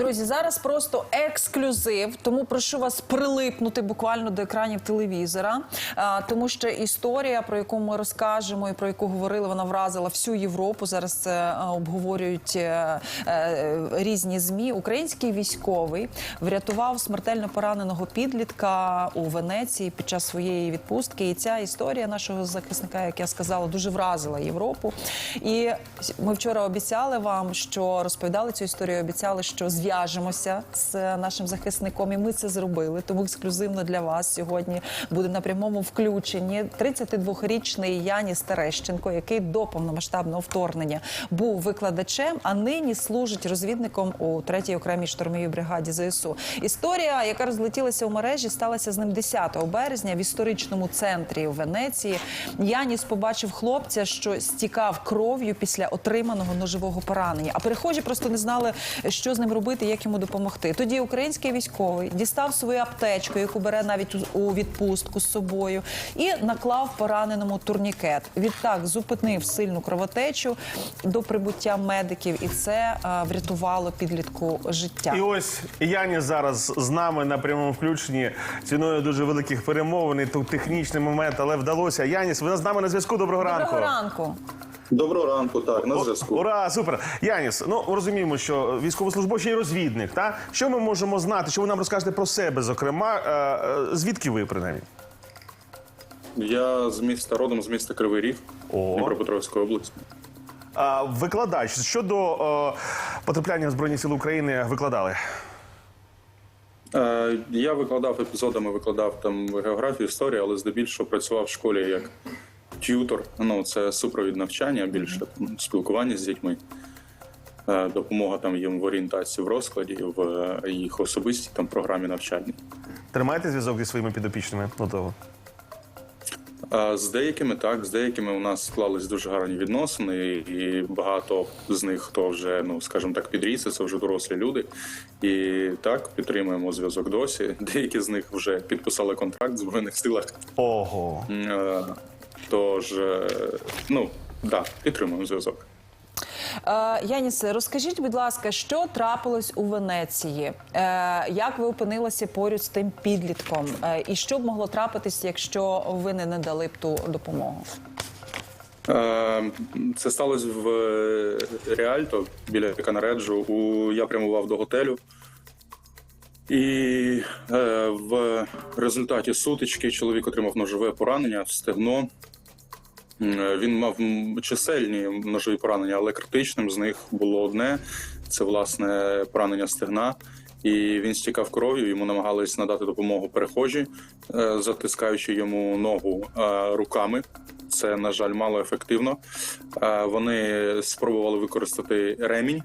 Друзі, зараз просто ексклюзив, тому прошу вас прилипнути буквально до екранів телевізора, тому що історія, про яку ми розкажемо і про яку говорили, вона вразила всю Європу. Зараз це обговорюють е, е, різні змі. Український військовий врятував смертельно пораненого підлітка у Венеції під час своєї відпустки. І ця історія нашого захисника, як я сказала, дуже вразила Європу. І ми вчора обіцяли вам, що розповідали цю історію. Обіцяли, що зв'яжемося з нашим захисником, і ми це зробили. Тому ексклюзивно для вас сьогодні буде на прямому включенні 32-річний Яніс Терещенко, який до повномасштабного вторгнення був викладачем, а нині служить розвідником у 3-й окремій штурмовій бригаді ЗСУ. Історія, яка розлетілася у мережі, сталася з ним 10 березня в історичному центрі у Венеції. Яніс побачив хлопця, що стікав кров'ю після отриманого ножового поранення. А перехожі просто не знали, що з ним робити, як йому допомогти. Тоді український військовий дістав свою аптечку, яку бере навіть у- відпустку з собою, і наклав пораненому турнікет. Відтак зупинив сильну кровотечу до прибуття медиків, і це е, врятувало підлітку життя. І ось Яні зараз з нами на прямому включенні ціною дуже великих перемовин. і Тут технічний момент, але вдалося. Яніс, ви з нами на зв'язку. Доброго ранку. Доброго ранку. Доброго ранку, так, на зв'язку. Ура, супер. Яніс, ну розуміємо, що військовослужбовець і розвідник. Та що ми можемо знати? Що ви нам розкажете про себе? Зокрема, е, е, звідки ви принаймні? Я з міста родом з міста Кривий Ріг Дніпропетровської області. А, викладач щодо е, потрапляння в Збройні Сили України викладали. Я викладав епізодами, викладав там географію, історію, але здебільшого працював в школі як т'ютор. Ну, це супровід навчання, більше спілкування з дітьми. Е, Допомога там їм в орієнтації в розкладі, в е, їх особистій там програмі навчальній. Тримаєте зв'язок зі своїми підопічними до того? З деякими так, з деякими у нас склались дуже гарні відносини, і багато з них хто вже, ну скажімо так, підріс, це вже дорослі люди. І так підтримуємо зв'язок досі. Деякі з них вже підписали контракт в збройних силах. Ого. Тож, е, ну да, підтримуємо зв'язок. Е, Янісе, розкажіть, будь ласка, що трапилось у Венеції? Е, як ви опинилися поряд з тим підлітком? І що б могло трапитись, якщо ви не надали б ту допомогу? Це сталося в Реальто біля Канареджу. У я прямував до готелю. І е, в результаті сутички чоловік отримав ножове поранення в стегно. Е, Він мав чисельні ножові поранення, але критичним з них було одне: це власне поранення стегна. І він стікав кров'ю. Йому намагались надати допомогу перехожі, е, затискаючи йому ногу е, руками. Це, на жаль, мало ефективно. Вони спробували використати ремінь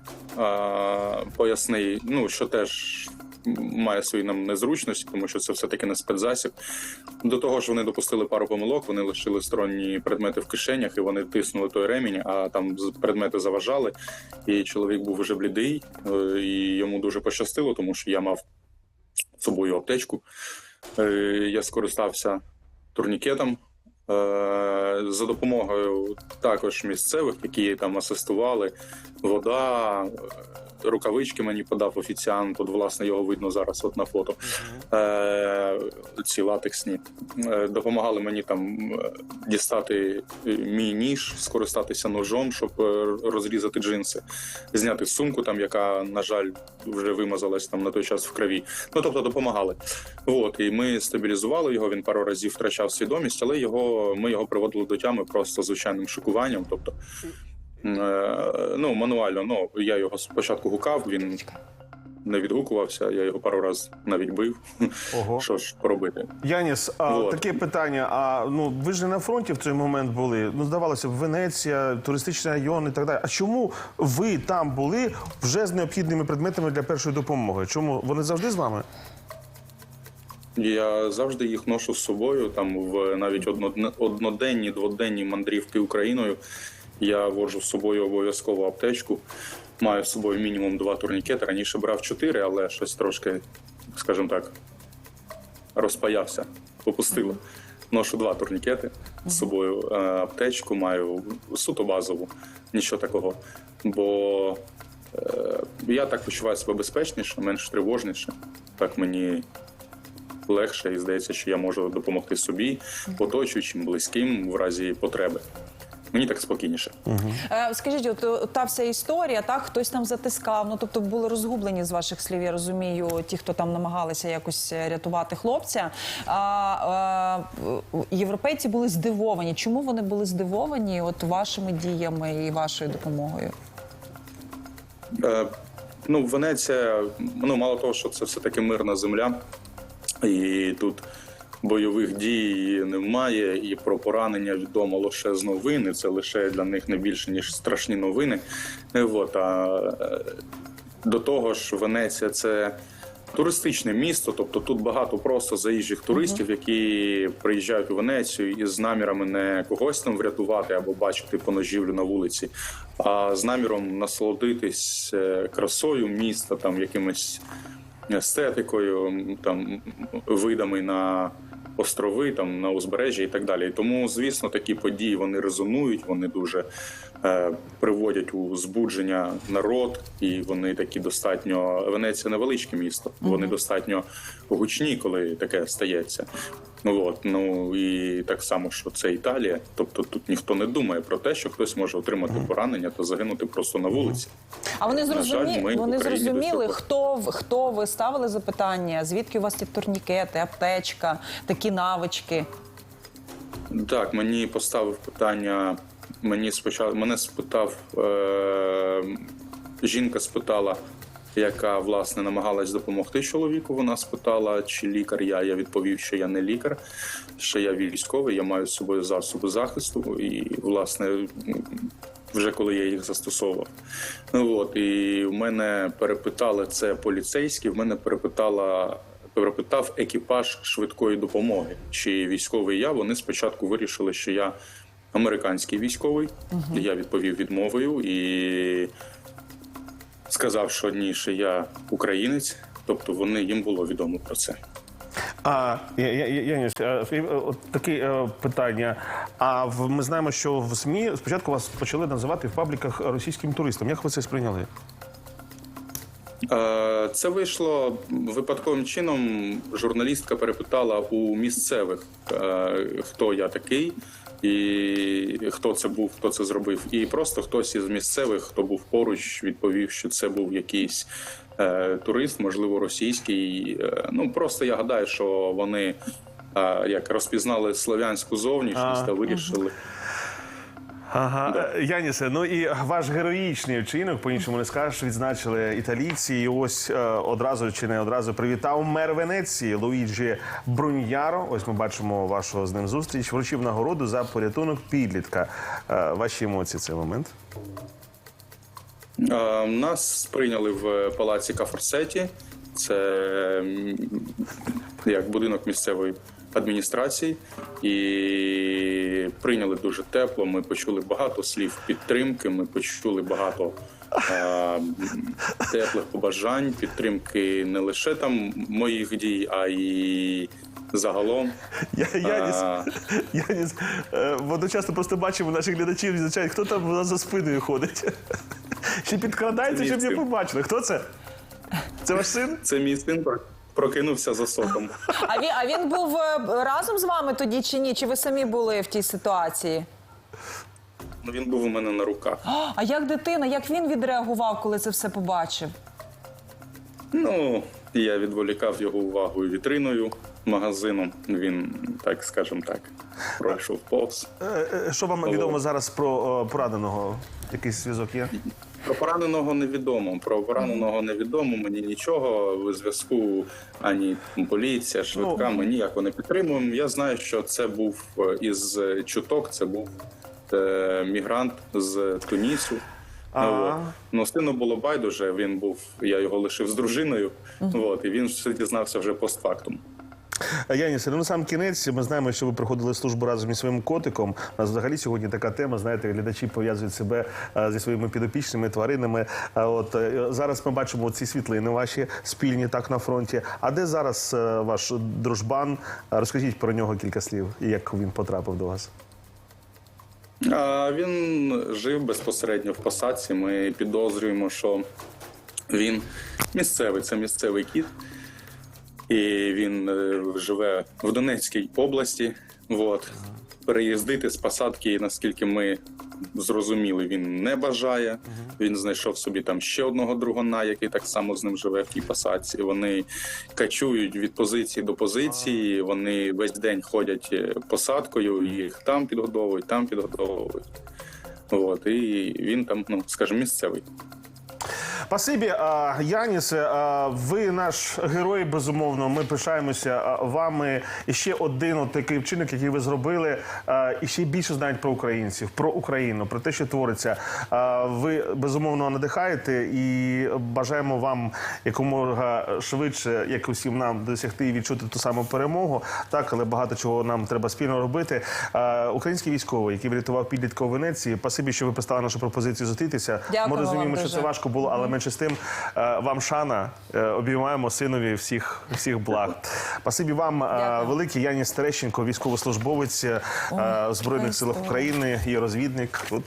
поясний, ну що теж має свої нам незручності, тому що це все таки не спецзасіб. До того ж, вони допустили пару помилок. Вони лишили сторонні предмети в кишенях, і вони тиснули той ремінь, а там предмети заважали. І чоловік був вже блідий, е, і йому дуже пощастило, тому що я мав з собою аптечку. Е, Я скористався турнікетом. Е, За допомогою також місцевих, які там асистували, вода, рукавички мені подав офіціант. От, власне, його видно зараз от на фото. Е, ці латексні. Е, Допомагали мені там е, дістати е, мій ніж, скористатися ножом, щоб розрізати джинси, зняти сумку, там, яка, на жаль, вже вимазалась там на той час в крові. Ну тобто допомагали. От і ми стабілізували його. Він пару разів втрачав свідомість, але його ми його приводили до тями просто звичайним шокуванням. Тобто, ну мануально, ну я його спочатку гукав, він не відгукувався. Я його пару разів навіть бив. Ого. Що ж робити? Яніс, а, Вот. таке питання. А ну ви ж не на фронті в той момент були. Ну, здавалося б, Венеція, туристичний район і так далі. А чому ви там були вже з необхідними предметами для першої допомоги? Чому вони завжди з вами? Я завжди їх ношу з собою. Там в навіть одноденні, дводенні мандрівки Україною. Я вожу з собою обов'язково аптечку. Маю з собою мінімум два турнікети. Раніше брав чотири, але щось трошки, скажімо так, розпаявся, попустило. Ношу два турнікети з собою, е, аптечку маю суто базову, нічого такого. Бо е, я так почуваю себе безпечніше, менш тривожніше. Так мені легше і здається, що я можу допомогти собі, оточуючим, близьким в разі потреби. Мені так спокійніше. Е, Скажіть, от е, та вся історія, так хтось там затискав. Ну тобто були розгублені з ваших слів. Я розумію, ті, хто там намагалися якось е, рятувати хлопця. А е, європейці були здивовані. Чому вони були здивовані? От вашими діями і вашою допомогою? Е, ну, Венеція, ну мало того, що це все таки мирна земля, і тут бойових дій немає, і про поранення відомо лише з новин. і Це лише для них не більше ніж страшні новини. Е, От, а е, до того ж, Венеція це. Туристичне місто, тобто тут багато просто заїжджих туристів, які приїжджають у Венецію із намірами не когось там врятувати або бачити поножівлю на вулиці, а з наміром насолодитись е, красою міста, там якимось естетикою, там видами на острови, там на узбережжі і так далі. Тому, звісно, такі події вони резонують, вони дуже е, приводять у збудження народ, і вони такі достатньо. Венеція невеличке місто, вони достатньо гучні, коли таке стається. Ну от ну і так само, що це Італія. Тобто тут ніхто не думає про те, що хтось може отримати поранення та загинути просто на вулиці. А вони На жаль, зрозумі... ми в вони зрозуміли, хто хто ви ставили запитання, звідки у вас ті турнікети, аптечка, такі навички. Так, мені поставив питання. Мені спочатку мене спитав е, жінка, спитала, яка власне намагалась допомогти чоловіку. Вона спитала, чи лікар я. Я відповів, що я не лікар, що я військовий, я маю з собою засоби захисту, і власне. Вже коли я їх застосовував. Ну от і в мене перепитали це поліцейські. В мене перепитала перепитав екіпаж швидкої допомоги, чи військовий я. Вони спочатку вирішили, що я американський військовий. Я відповів відмовою і сказав, що ні, що я українець. Тобто вони їм було відомо про це. А я, я, Яніс, от таке питання. А в ми знаємо, що в ЗМІ спочатку вас почали називати в пабліках російським туристом. Як ви це сприйняли? Е, Це вийшло випадковим чином. Журналістка перепитала у місцевих, е, хто я такий, і хто це був, хто це зробив. І просто хтось із місцевих, хто був поруч, відповів, що це був якийсь е, турист, можливо, російський. Е, Ну просто я гадаю, що вони е, як розпізнали слов'янську зовнішність та вирішили. Ага, Е, Янісе, ну і ваш героїчний вчинок, по-іншому не скажеш, відзначили італійці. І ось е, одразу чи не одразу привітав мер Венеції Луїджі Бруньяро. Ось ми бачимо вашу з ним зустріч. Вручив нагороду за порятунок підлітка. Е, ваші емоції цей момент? Е, Нас прийняли в палаці Кафорсеті. Це як будинок місцевої адміністрації, і прийняли дуже тепло. Ми почули багато слів підтримки. Ми почули багато е, теплих побажань, підтримки не лише там моїх дій, а й загалом. Я, Яніс, А. Яніс, е, водночас просто бачимо наших глядачів, відзначають, хто там у нас за спиною ходить. Ще підкрадається, щоб не побачили. Хто це? Це ваш син? Це мій син прокинувся за соком. А він, а він був е, разом з вами тоді чи ні? Чи ви самі були в тій ситуації? Ну, Він був у мене на руках. А, А як дитина, як він відреагував, коли це все побачив? Ну, я відволікав його увагу вітриною магазину. Він, так скажем так, пройшов повз. Е, е, Що вам відомо зараз про е, пораненого? Якийсь зв'язок є? Про пораненого невідомо. Про пораненого невідомо. Мені нічого в зв'язку ані поліція, швидка. Ми ніяко не підтримуємо. Я знаю, що це був е, із чуток. Це був е, мігрант з Тунісу. Ага. Ну, от. ну, сину було байдуже. Він був, я його лишив з дружиною. От, і він все дізнався вже постфактум. Янісе, ну на сам кінець ми знаємо, що ви проходили службу разом із своїм котиком. У нас взагалі сьогодні така тема. Знаєте, глядачі пов'язують себе зі своїми підопічними тваринами. От е, зараз ми бачимо ці світлини ваші спільні так на фронті. А де зараз е, ваш дружбан? Розкажіть про нього кілька слів і як він потрапив до вас. Він жив безпосередньо в посадці. Ми підозрюємо, що він місцевий, це місцевий кіт. І він е, живе в Донецькій області. От. Переїздити з посадки, наскільки ми зрозуміли, він не бажає. Він знайшов собі там ще одного другана, який так само з ним живе в тій посадці. Вони качують від позиції до позиції. Вони весь день ходять е, посадкою, їх там підгодовують, там підгодовують. От, і він там, ну скажімо, місцевий. Спасибі, а, Янісе. Ви наш герой, безумовно. Ми пишаємося вами. І ще один от такий вчинок, який ви зробили, і ще більше знають про українців, про Україну, про те, що твориться. Ви безумовно надихаєте і бажаємо вам якомога швидше, як усім нам, досягти і відчути ту саму перемогу. Так, але багато чого нам треба спільно робити. Український військовий, який врятував підлітка у Венеції. Спасибі, що ви пристали нашу пропозицію зустрітися. Дякуємо Ми розуміємо, що це важко було, але менше з тим е, вам шана. Е, Обіймаємо синові всіх, всіх благ. Спасибі вам е, велике. Яні Стерещенко, військовослужбовець Збройних сил України і розвідник. Тут